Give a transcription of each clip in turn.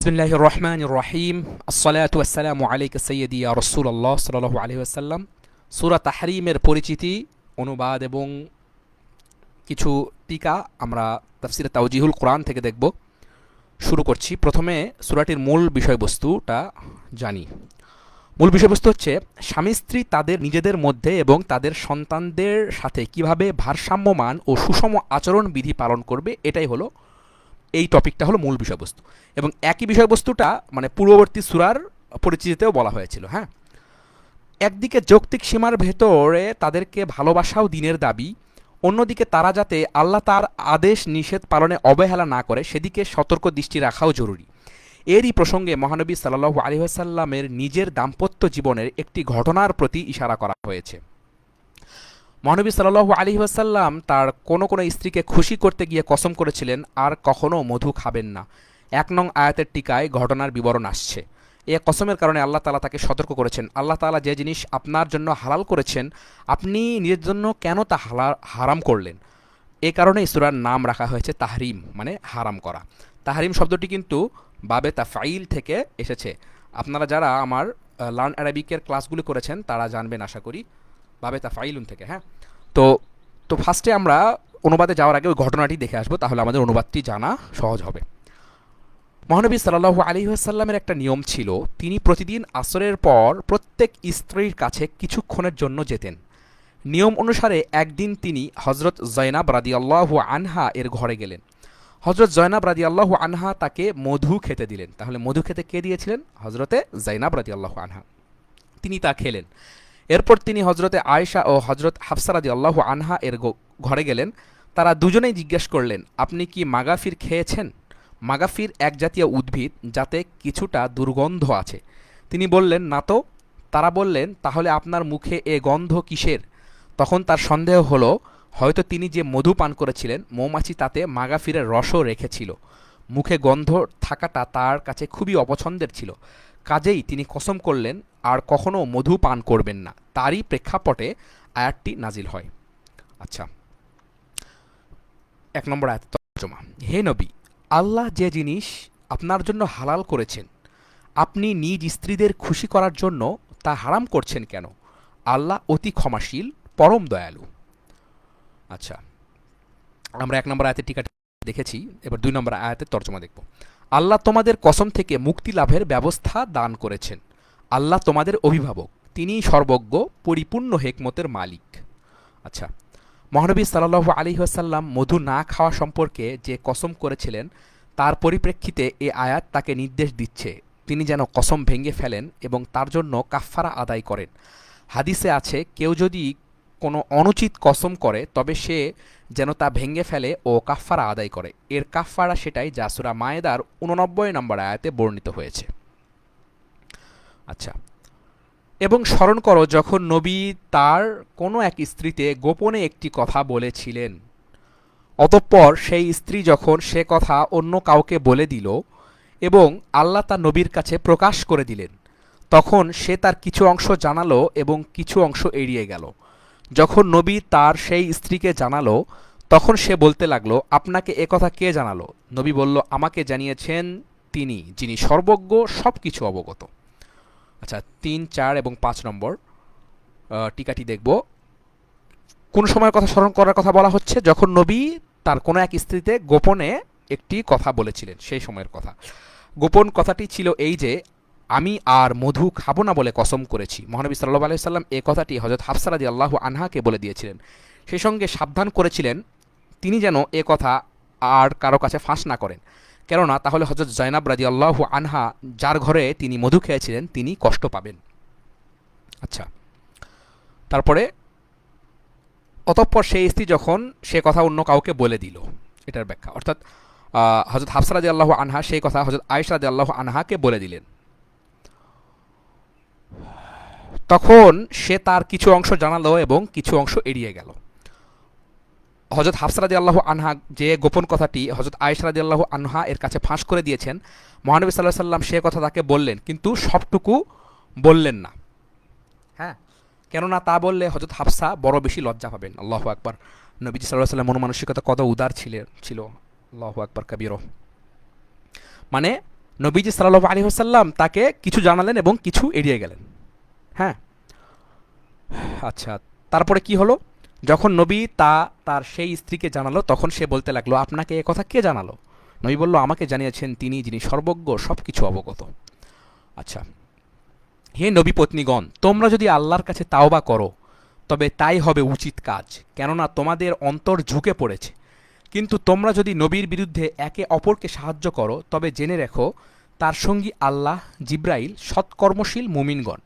বিসমুল্লাহ রহমান রহিম আসসালাত আসসালাম আলিক সৈয়দি রসুল্লাহ সাল্লাহ আলহি আসাল্লাম সুরা তাহরিমের পরিচিতি, অনুবাদ এবং কিছু টিকা আমরা তাফসির তাওজিহুল কোরআন থেকে দেখব। শুরু করছি। প্রথমে সুরাটির মূল বিষয়বস্তুটা জানি। মূল বিষয়বস্তু হচ্ছে, স্বামী স্ত্রী তাদের নিজেদের মধ্যে এবং তাদের সন্তানদের সাথে কীভাবে ভারসাম্যমান ও সুষম আচরণ বিধি পালন করবে, এটাই হলো এই টপিকটা হলো মূল বিষয়বস্তু। এবং একই বিষয়বস্তুটা মানে পূর্ববর্তী সুরার পরিচিতিতেও বলা হয়েছিল হ্যাঁ? একদিকে যৌক্তিক সীমার ভেতরে তাদেরকে ভালোবাসাও দিনের দাবি, অন্যদিকে তারা যাতে আল্লাহ তার আদেশ নিষেধ পালনে অবহেলা না করে, সেদিকে সতর্ক দৃষ্টি রাখাও জরুরি। এরই প্রসঙ্গে মহানবী সাল্লাহ আলহিহাসাল্লামের নিজের দাম্পত্য জীবনের একটি ঘটনার প্রতি ইশারা করা হয়েছে। মহানবী সাল্লাহু আলী তার কোনো কোনো স্ত্রীকে খুশি করতে গিয়ে কসম করেছিলেন, আর কখনও মধু খাবেন না। এক নং আয়াতের টিকায় ঘটনার বিবরণ আসছে। এ কসমের কারণে আল্লাহ তালা তাকে সতর্ক করেছেন। আল্লাহ তালা যে জিনিস আপনার জন্য হালাল করেছেন, আপনি নিজের জন্য কেন তা হালা হারাম করলেন? এ কারণে ইসুরার নাম রাখা হয়েছে তাহরিম মানে হারাম করা। তাহরিম শব্দটি কিন্তু বাবে তাফাইল থেকে এসেছে। আপনারা যারা আমার লার্ন অ্যারাবিকের ক্লাসগুলি করেছেন, তারা জানবেন, আশা করি। বাবে তাফাইলুন থেকে হ্যাঁ? তো তো ফার্স্টে আমরা অনুবাদে যাওয়ার আগে ওই ঘটনাটি দেখে আসব, তাহলে আমাদের অনুবাদটি জানা সহজ হবে। মহানবী সাল্লাহু আলিহাসাল্লামের একটা নিয়ম ছিল, তিনি প্রতিদিন আসরের পর প্রত্যেক স্ত্রীর কাছে কিছুক্ষণের জন্য যেতেন। নিয়ম অনুসারে একদিন তিনি হজরত জয়নাব রাদিয়াল্লাহু আনহা এর ঘরে গেলেন। হজরত জয়নাব রাদিয়াল্লাহু আনহা তাকে মধু খেতে দিলেন। তাহলে মধু খেতে কে দিয়েছিলেন? হজরতে জৈনাব রাদিয়াল্লাহু আনহা। তিনি তা খেলেন। এরপর তিনি হজরতে আয়েশা ও হজরত হাফসারাদি আল্লাহ আনহা এর ঘরে গেলেন। তারা দুজনেই জিজ্ঞেস করলেন, আপনি কি মাগাফির খেয়েছেন? মাগাফির এক জাতীয় উদ্ভিদ যাতে কিছুটা দুর্গন্ধ আছে। তিনি বললেন, না তো। তারা বললেন, তাহলে আপনার মুখে এ গন্ধ কিসের? তখন তার সন্দেহ হলো, হয়তো তিনি যে মধু পান করেছিলেন, মৌমাছি তাতে মাগাফিরের রসও রেখেছিল। মুখে গন্ধ থাকাটা তার কাছে খুবই অপছন্দের ছিল। কাজেই তিনি কসম করলেন, আর কখনও মধু পান করবেন না। তারই প্রেক্ষাপটে আয়াতটি নাজিল হয়। আচ্ছা। এক নম্বর আয়াত তর্জমা। হে নবী, আল্লাহ যে জিনিস আপনার জন্য হালাল করেছেন, আপনি নিজ স্ত্রীদের খুশি করার জন্য তা হারাম করছেন কেন? আল্লাহ অতি ক্ষমাশীল, পরম দয়ালু। আচ্ছা। আমরা এক নম্বর আয়াতের টিকা দেখেছি, এবার দুই নম্বর আয়াতের তর্জমা দেখব। আল্লাহ তোমাদের কসম থেকে মুক্তি লাভের ব্যবস্থা দান করেছেন। আল্লাহ তোমাদের অভিভাবক তিনি সর্বজ্ঞ, পরিপূর্ণ হেকমতের মালিক। আচ্ছা মহানবী সাল্লাহ আলিহাসাল্লাম মধু না খাওয়া সম্পর্কে যে কসম করেছিলেন, তার পরিপ্রেক্ষিতে এ আয়াত তাকে নির্দেশ দিচ্ছে। তিনি যেন কসম ভেঙে ফেলেন এবং তার জন্য কাফফারা আদায় করেন। হাদিসে আছে, কেউ যদি কোনো অনুচিত কসম করে, তবে সে যেন তা ভেঙে ফেলে ও কাফফারা আদায় করে। এর কাফফারা সেটাই যা সুরা মায়েদার উননব্বই নম্বর আয়াতে বর্ণিত হয়েছে। আচ্ছা। এবং স্মরণ করো, যখন নবী তার কোনো এক স্ত্রীতে গোপনে একটি কথা বলেছিলেন, অতঃপর সেই স্ত্রী যখন সে কথা অন্য কাউকে বলে দিল এবং আল্লাহ তার নবীর কাছে প্রকাশ করে দিলেন, তখন সে তার কিছু অংশ জানালো এবং কিছু অংশ এড়িয়ে গেল। যখন নবী তার সেই স্ত্রীকে জানালো, তখন সে বলতে লাগল, আপনাকে কথা কে জানালো? নবী বলল, আমাকে জানিয়েছেন তিনি, যিনি সর্বজ্ঞ সব কিছু অবগত। আচ্ছা তিন, চার এবং পাঁচ নম্বর টিকাটি দেখব। কোন সময়ের কথা স্মরণ করার কথা বলা হচ্ছে? যখন নবী তার কোনো এক স্ত্রীতে গোপনে একটি কথা বলেছিলেন, সেই সময়ের কথা। গোপন কথাটি ছিল এই যে আমি আর মধু খাব না বলে কসম করেছি। মহানবী সাল্লাহ আলাইসাল্লাম এ কথাটি হজরত হাফসারাদি আল্লাহ আনহাকে বলে দিয়েছিলেন। সেই সঙ্গে সাবধান করেছিলেন, তিনি যেন এ কথা আর কারও কাছে ফাঁস না করেন। কেননা তাহলে হজরত জয়নাব রাজি আল্লাহ আনহা, যার ঘরে তিনি মধু খেয়েছিলেন, তিনি কষ্ট পাবেন। আচ্ছা তারপরে অতঃপর সেই স্ত্রী যখন সে কথা অন্য কাউকে বলে দিল, এটার ব্যাখ্যা। অর্থাৎ হজরত হাফসারাদি আল্লাহ আনহা সেই কথা হজরত আয়সরাদি আল্লাহ আনহাকে বলে দিলেন। তখন সে তার কিছু অংশ জানালো এবং কিছু অংশ এড়িয়ে গেল। হজরত হাফসারাদি আল্লাহ আনহা যে গোপন কথাটি হজরত আয়সরাদি আল্লাহ আনহা এর কাছে ফাঁস করে দিয়েছেন, মহানবী সাল্লাহ সাল্লাম সে কথা তাকে বললেন, কিন্তু সবটুকু বললেন না। হ্যাঁ কেননা তা বললে হজরত হাফসা বড় বেশি লজ্জা পাবেন। আল্লাহ আকবর। নবীজি সাল্লাহ সাল্লাম মনমানসিকতা কত উদার ছিলেন ছিল। আল্লাহ আকবর, কবির। মানে নবীজি সাল্লাহ আলী হাসাল্লাম তাকে কিছু জানালেন এবং কিছু এড়িয়ে গেলেন। হ্যাঁ। আচ্ছা তারপরে কি হলো? যখন নবী তা, তার সেই স্ত্রীকে জানালো, তখন সে বলতে লাগল, আপনাকে এ কথা কে জানালো? নবী বলল, আমাকে জানিয়েছেন তিনি যিনি সর্বজ্ঞ সব কিছু অবগত। আচ্ছা হে নবী পত্নীগণ, তোমরা যদি আল্লাহর কাছে তাওবা করো, তবে তাই হবে উচিত কাজ, কেননা তোমাদের অন্তর ঝুঁকে পড়েছে। কিন্তু তোমরা যদি নবীর বিরুদ্ধে একে অপরকে সাহায্য করো, তবে জেনে রেখো, তার সঙ্গী আল্লাহ জিব্রাইল সৎকর্মশীল মুমিনগণ।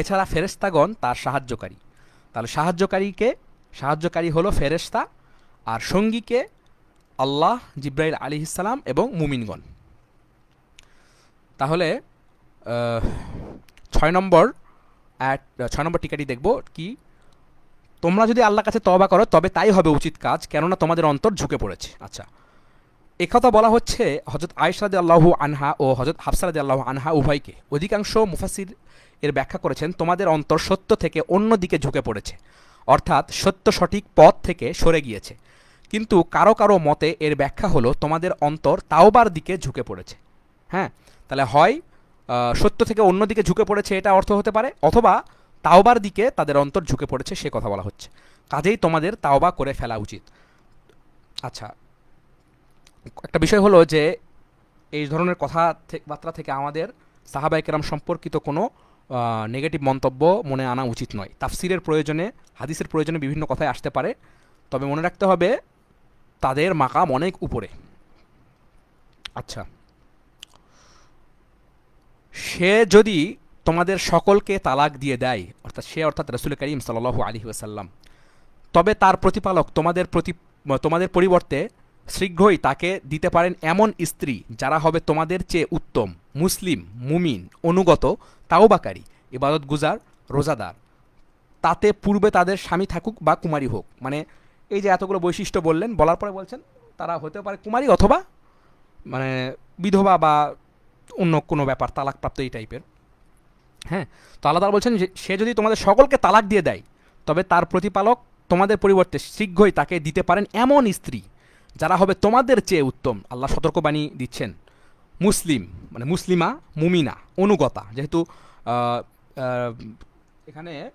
এছাড়া ফেরেস্তাগণ তার সাহায্যকারী। তাহলে সাহায্যকারীকে, সাহায্যকারী হলো ফেরেস্তা আর সঙ্গীকে আল্লাহ জিব্রাইল আলী ইসালাম এবং মুমিনগণ। তাহলে ছয় নম্বর অ্যাট, ছয় নম্বর টিকাটি দেখব কি, তোমরা যদি আল্লাহ কাছে তবা করো, তবে তাই হবে উচিত কাজ, কেননা তোমাদের অন্তর ঝুঁকে পড়েছে। আচ্ছা একথা বলা হচ্ছে হজরত আয়সাদ আল্লাহু আনহা ও হজরত হাফসারাদ আল্লাহ আনহা উভয়কে। অধিকাংশ মুফাসির এর ব্যাখ্যা করেছেন, তোমাদের অন্তর সত্য থেকে অন্য দিকে ঝুঁকে পড়েছে, অর্থাৎ সত্য সঠিক পথ থেকে সরে গিয়েছে। কিন্তু কারও কারও মতে এর ব্যাখ্যা হলো, তোমাদের অন্তর তাওবার দিকে ঝুঁকে পড়েছে। হ্যাঁ তাহলে হয় সত্য থেকে অন্য দিকে ঝুঁকে পড়েছে এটা অর্থ হতে পারে, অথবা তাওবার দিকে তাদের অন্তর ঝুঁকে পড়েছে, সে কথা বলা হচ্ছে। কাজেই তোমাদের তাওবা করে ফেলা উচিত। আচ্ছা একটা বিষয় হলো যে, এই ধরনের কথা বার্তা থেকে আমাদের সাহাবাই কেরাম সম্পর্কিত কোনো নেগেটিভ মন্তব্য মনে আনা উচিত নয়। তাফসিরের প্রয়োজনে, হাদিসের প্রয়োজনে বিভিন্ন কথায় আসতে পারে। তবে মনে রাখতে হবে, তাদের মাকাম অনেক উপরে। আচ্ছা। সে যদি তোমাদের সকলকে তালাক দিয়ে দেয়, অর্থাৎ সে অর্থাৎ রসুল করিম সাল্লাহ আলী ওসাল্লাম তবে তার প্রতিপালক তোমাদের প্রতি, তোমাদের পরিবর্তে শীঘ্রই তাকে দিতে পারেন এমন স্ত্রী যারা হবে তোমাদের চেয়ে উত্তম। মুসলিম, মুমিন, অনুগত, তাওবাকারী ইবাদত গুজার রোজাদার। তাতে পূর্বে তাদের স্বামী থাকুক বা কুমারী হোক। মানে এই যে এতগুলো বৈশিষ্ট্য বললেন, বলার পরে বলছেন, তারা হতে পারে কুমারী অথবা মানে বিধবা বা অন্য কোনো ব্যাপার, তালাকপ্রাপ্ত এই টাইপের। হ্যাঁ তো আল্লাহ বলছেন যে, সে যদি তোমাদের সকলকে তালাক দিয়ে দেয়, তবে তার প্রতিপালক তোমাদের পরিবর্তে শীঘ্রই তাকে দিতে পারেন এমন স্ত্রী, যারা হবে তোমাদের চেয়ে উত্তম। আল্লাহ সতর্কবাণী দিচ্ছেন। মুসলিম মানে মুসলিমা, মুমিনা, অনুগতা। যেহেতু এখানে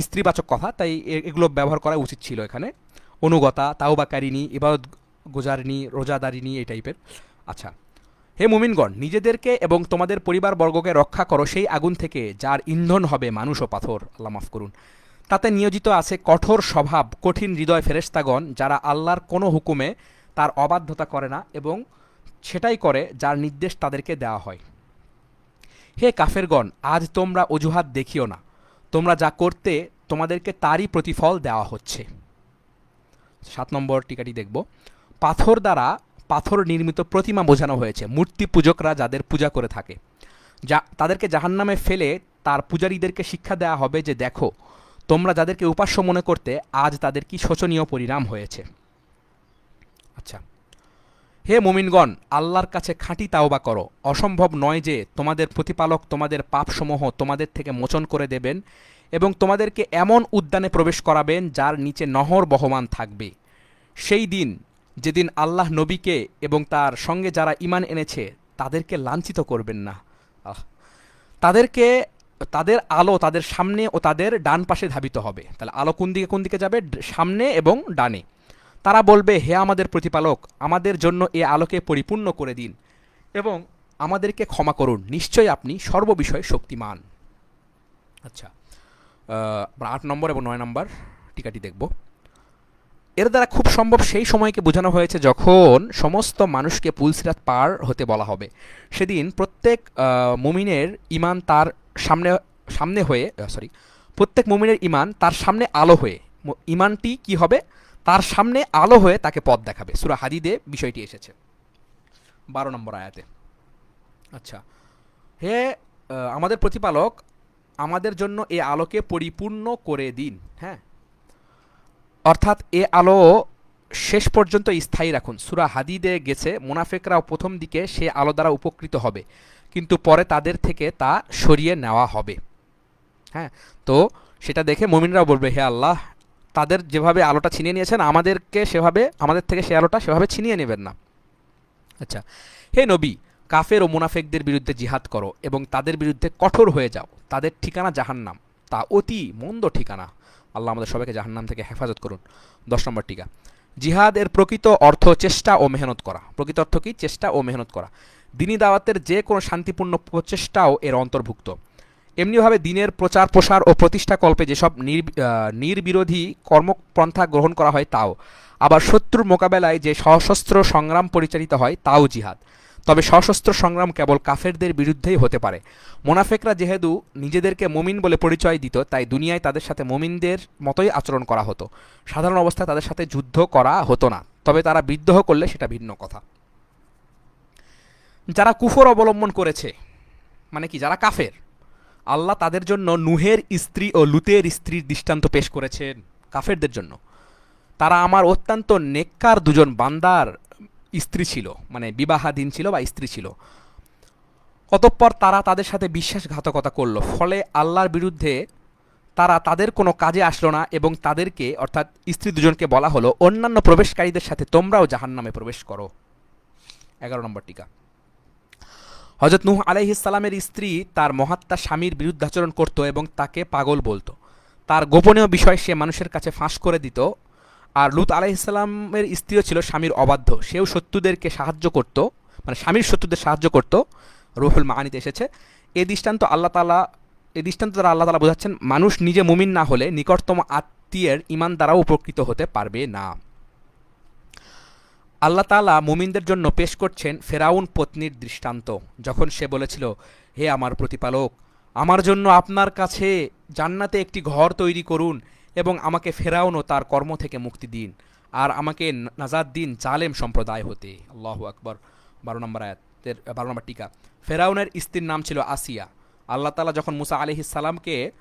স্ত্রীবাচক কথা, তাই এগুলো ব্যবহার করা উচিত ছিল এখানে। অনুগতা তাওবাকারিনী ইবাদত গুজারিনী রোজাদারিনী এই টাইপের। আচ্ছা হে মুমিনগণ, নিজেদেরকে এবং তোমাদের পরিবারবর্গকে রক্ষা করো সেই আগুন থেকে, যার ইন্ধন হবে মানুষ ও পাথর। আল্লাহ মাফ করুন। তাতে নিয়োজিত আছে কঠোর স্বভাব, কঠিন হৃদয় ফেরেস্তাগণ যারা আল্লাহর কোনো হুকুমে তার অবাধ্যতা করে না এবং সেটাই করে যার নির্দেশ তাদেরকে দেওয়া হয়। হে কাফেরগণ, আজ তোমরা অজুহাত দেখিও না। তোমরা যা করতে, তোমাদেরকে তারই প্রতিফল দেওয়া হচ্ছে। সাত নম্বর টিকাটি দেখব। পাথর দ্বারা পাথর নির্মিত প্রতিমা বোঝানো হয়েছে, মূর্তি পূজকরা যাদের পূজা করে থাকে। যা, তাদেরকে জাহান্নামে ফেলে তার পূজারীদেরকে শিক্ষা দেওয়া হবে যে দেখো, তোমরা যাদেরকে উপাস্য মনে করতে, আজ তাদের কি শোচনীয় পরিণাম হয়েছে। আচ্ছা। হে মুমিনগণ, আল্লাহর কাছে খাঁটি তাওবা করো। অসম্ভব নয় যে তোমাদের প্রতিপালক তোমাদের পাপসমূহ তোমাদের থেকে মোচন করে দেবেন এবং তোমাদেরকে এমন উদ্যানে প্রবেশ করাবেন যার নিচে নহর বহমান থাকবে। সেই দিন, যেদিন আল্লাহ নবীকে এবং তার সঙ্গে যারা ইমান এনেছে, তাদেরকে লাঞ্ছিত করবেন না। তাদেরকে, তাদের আলো তাদের সামনে ও তাদের ডান পাশে ধাবিত হবে। তাহলে আলো কোন দিকে কোন দিকে যাবে? সামনে এবং ডানে। তারা বলবে, হে আমাদের প্রতিপালক, আমাদের জন্য এ আলোকে পরিপূর্ণ করে দিন এবং আমাদেরকে ক্ষমা করুন। নিশ্চয়ই আপনি সর্ববিষয়ে শক্তিমান। আচ্ছা আট নম্বর এবং নয় নম্বর টিকাটি দেখব। এর দ্বারা খুব সম্ভব সেই সময়কে বোঝানো হয়েছে যখন সমস্ত মানুষকে পুলসিরাত পার হতে বলা হবে। সেদিন প্রত্যেক মুমিনের ইমান তার সামনে সামনে হয়ে সরি প্রত্যেক মুমিনের ইমান তার সামনে আলো হয়ে। ইমানটি কি হবে? তার সামনে আলো হয়ে তাকে পথ দেখাবে। সুরা হাদিদে বিষয়টি এসেছে। বারো নম্বর আয়াতে। আচ্ছা। হে আমাদের প্রতিপালক, আমাদের জন্য এ আলোকে পরিপূর্ণ করে দিন হ্যাঁ? অর্থাৎ এ আলো শেষ পর্যন্ত স্থায়ী রাখুন। সুরা হাদিদে গেছে, মুনাফেকরাও প্রথম দিকে সে আলো দ্বারা উপকৃত হবে। কিন্তু পরে তাদের থেকে তা সরিয়ে নেওয়া হবে। হ্যাঁ? তো সেটা দেখে মমিনরাও বলবে, হে আল্লাহ তাদের যেভাবে আলোটা ছিনিয়ে নিয়েছেন, আমাদেরকে সেভাবে, আমাদের থেকে সে আলোটা সেভাবে ছিনিয়ে নেবেন না। আচ্ছা হে নবী, কাফের ও মুনাফেকদের বিরুদ্ধে জিহাদ করো এবং তাদের বিরুদ্ধে কঠোর হয়ে যাও। তাদের ঠিকানা জাহান্নাম, তা অতি মন্দ ঠিকানা। আল্লাহ আমাদের সবাইকে জাহান্নাম থেকে হেফাজত করুন। দশ নম্বর টিকা, জিহাদ এর প্রকৃত অর্থ চেষ্টা ও মেহনত করা। প্রকৃত অর্থ কি? চেষ্টা ও মেহনত করা। দিনী দাওয়াতের যে কোনো শান্তিপূর্ণ প্রচেষ্টাও এর অন্তর্ভুক্ত। এমনিভাবে দিনের প্রচার, প্রসার ও প্রতিষ্ঠা কল্পে যেসব নির নির্বিরোধী কর্মপন্থা গ্রহণ করা হয় তাও। আবার শত্রুর মোকাবেলায় যে সশস্ত্র সংগ্রাম পরিচালিত হয় তাও জিহাদ। তবে সশস্ত্র সংগ্রাম কেবল কাফেরদের বিরুদ্ধেই হতে পারে। মোনাফেকরা যেহেতু নিজেদেরকে মমিন বলে পরিচয় দিত, তাই দুনিয়ায় তাদের সাথে মমিনদের মতোই আচরণ করা হতো। সাধারণ অবস্থায় তাদের সাথে যুদ্ধ করা হতো না, তবে তারা বিদ্রোহ করলে সেটা ভিন্ন কথা। যারা কুফর অবলম্বন করেছে মানে কি, যারা কাফের আল্লাহ তাদের জন্য নুহের স্ত্রী ও লুতের স্ত্রীর দৃষ্টান্ত পেশ করেছেন কাফেরদের জন্য। তারা আমার অত্যন্ত নেককার দুজন বান্দার স্ত্রী ছিল মানে বিবাহাধীন ছিল বা স্ত্রী ছিল। অতঃপর তারা তাদের সাথে বিশ্বাসঘাতকতা করল, ফলে আল্লাহর বিরুদ্ধে তারা তাদের কোনো কাজে আসলো না এবং তাদেরকে, অর্থাৎ স্ত্রী দুজনকে বলা হলো, অন্যান্য প্রবেশকারীদের সাথে তোমরাও জাহান্নামে প্রবেশ করো। এগারো নম্বর টিকা। হজরত নুহ আলাইহিসালামের স্ত্রী তার মহাত্মা স্বামীর বিরুদ্ধাচরণ করত এবং তাকে পাগল বলতো। তার গোপনীয় বিষয় সে মানুষের কাছে ফাঁস করে দিত। আর লুত আলাইহিসালামের স্ত্রীও ছিল স্বামীর অবাধ্য। সেও শত্রুদেরকে সাহায্য করত মানে স্বামীর শত্রুদের সাহায্য করত। রুহুল মাহানিতে এসেছে। এ দৃষ্টান্ত আল্লাহ তালা এই দৃষ্টান্ত দ্বারা আল্লাহ তালা বোঝাচ্ছেন, মানুষ নিজে মুমিন না হলে নিকটতম আত্মীয়ের ইমান দ্বারাও উপকৃত হতে পারবে না। আল্লাহ তাআলা মুমিনদের জন্য পেশ করছেন ফেরাউন পত্নীর দৃষ্টান্ত। যখন সে বলেছিল, হে আমার প্রতিপালক, আমার জন্য আপনার কাছে জান্নাতে একটি ঘর তৈরি করুন এবং আমাকে ফেরাউন ও তার কর্ম থেকে মুক্তি দিন আর আমাকে নাজাদ দিন জালেম সম্প্রদায় হতে। আল্লাহ আকবর। বারো নম্বর আয়াতের বারো নম্বর টিকা। ফেরাউনের স্ত্রীর নাম ছিল আসিয়া। আল্লাহ তাআলা যখন মুসা আলিহিস সালামকে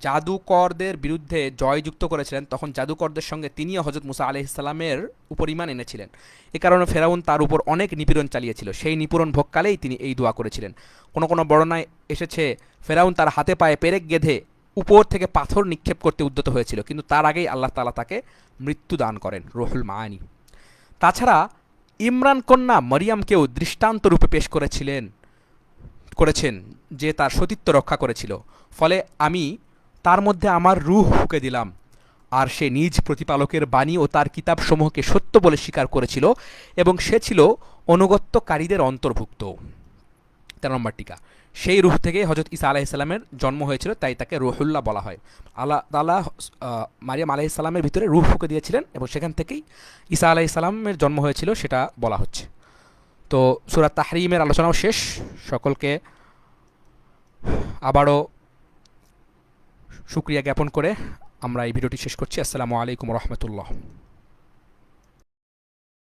জাদুকরদের বিরুদ্ধে জয়যুক্ত করেছিলেন। তখন জাদুকরদের সঙ্গে তিনিও হজরত মুসা আলহিসাল্লামের উপর ইমান এনেছিলেন। এ কারণে ফেরাউন তার উপর অনেক নিপীড়ন চালিয়েছিল। সেই নিপীড়ন ভোগকালেই তিনি এই দোয়া করেছিলেন। কোনো কোনো বর্ণনায় এসেছে, ফেরাউন তার হাতে পায়ে পেরেক গেঁধে উপর থেকে পাথর নিক্ষেপ করতে উদ্যত হয়েছিল। কিন্তু তার আগেই আল্লাহ তালা তাকে মৃত্যু দান করেন, রহুল মায়ানি তাছাড়া ইমরান কন্যা মরিয়ামকেও দৃষ্টান্ত রূপে পেশ করেছিলেন। করেছেন যে তার সতীত্ব রক্ষা করেছিল। ফলে আমি তার মধ্যে আমার রুহ ফুঁকে দিলাম। আর সে নিজ প্রতিপালকের বাণী ও তার কিতাবসমূহকে সত্য বলে স্বীকার করেছিল এবং সে ছিল অনুগত্যকারীদের অন্তর্ভুক্ত। তেরো নম্বর টিকা। সেই রুহ থেকে হজরত ইসা আলাইসাল্লামের জন্ম হয়েছিল, তাই তাকে রুহুল্লাহ বলা হয়। আল্লাহ তালা মারিয়াম আলাইসাল্লামের ভিতরে রুহ ফুঁকে দিয়েছিলেন এবং সেখান থেকেই ঈসা আলাইসাল্লামের জন্ম হয়েছিল, সেটা বলা হচ্ছে। তো সুরাত তাহরিমের আলোচনাও শেষ। সকলকে আবারও সুক্রিয়া জ্ঞাপন করে আমরা এই ভিডিওটি শেষ করছি। আসসালামু আলাইকুম রহমতুল্লাহ।